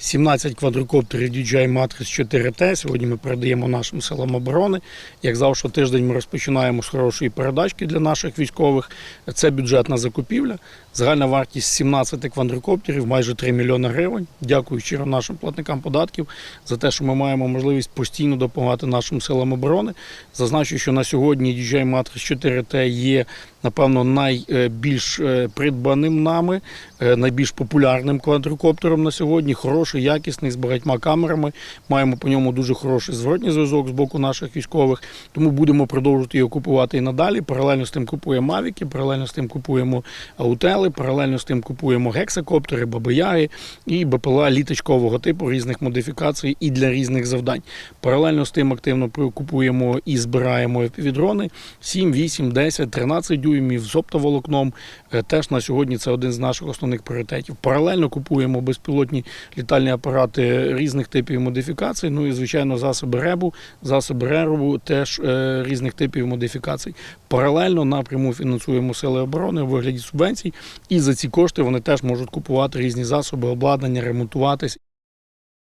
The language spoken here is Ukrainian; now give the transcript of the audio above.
17 квадрокоптерів DJI Matrix 4T. Сьогодні ми передаємо нашим силам оборони. Як завжди, тиждень ми розпочинаємо з хорошої передачки для наших військових. Це бюджетна закупівля. Загальна вартість 17 квадрокоптерів майже 3 мільйони гривень. Дякую щиро нашим платникам податків за те, що ми маємо можливість постійно допомагати нашим силам оборони. Зазначу, що на сьогодні DJI Matrix 4T є напевно найбільш е, придбаним нами, е, найбільш популярним квадрокоптером на сьогодні. Хороший, якісний з багатьма камерами. Маємо по ньому дуже хороший зворотній зв'язок з боку наших військових. Тому будемо продовжувати його купувати і надалі. Паралельно з тим купуємо мавіки, паралельно з тим купуємо аутели, паралельно з тим купуємо гексакоптери, бабаяги і БПЛА літочкового типу різних модифікацій і для різних завдань. Паралельно з тим активно купуємо і збираємо FPV-дрони 7, 8, 10, 13 дюймів з оптоволокном. Е, Теж на сьогодні це один з наших основних пріоритетів. Паралельно купуємо безпілотні літальні апарати різних типів модифікацій. Ну і звичайно, засоби ребу, засоби реру теж е, різних типів модифікацій. Паралельно напряму фінансуємо сили оборони у вигляді субвенцій, і за ці кошти вони теж можуть купувати різні засоби, обладнання, ремонтуватись.